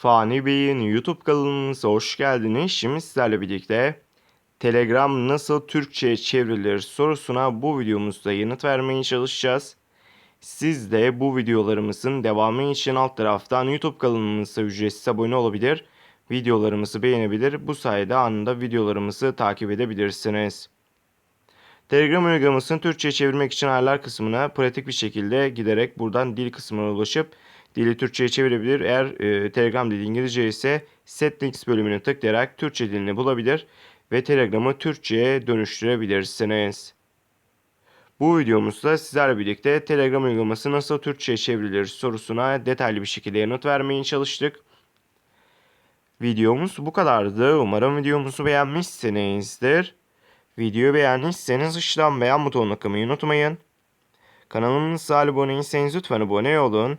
Fani Bey'in YouTube kanalımıza hoş geldiniz. Şimdi sizlerle birlikte Telegram nasıl Türkçe'ye çevrilir sorusuna bu videomuzda yanıt vermeye çalışacağız. Siz de bu videolarımızın devamı için alt taraftan YouTube kanalımıza ücretsiz abone olabilir, videolarımızı beğenebilir, bu sayede anında videolarımızı takip edebilirsiniz. Telegram uygulamasını Türkçe'ye çevirmek için ayarlar kısmına pratik bir şekilde giderek buradan dil kısmına ulaşıp dili Türkçe'ye çevirebilir. Eğer e, Telegram dili İngilizce ise Settings bölümünü tıklayarak Türkçe dilini bulabilir ve Telegram'ı Türkçe'ye dönüştürebilirsiniz. Bu videomuzda sizlerle birlikte Telegram uygulaması nasıl Türkçe'ye çevrilir sorusuna detaylı bir şekilde yanıt vermeye çalıştık. Videomuz bu kadardı. Umarım videomuzu beğenmişsinizdir. Videoyu beğendiyseniz aşağıdan beğen butonuna tıklamayı unutmayın. Kanalımıza abone değilseniz lütfen abone olun.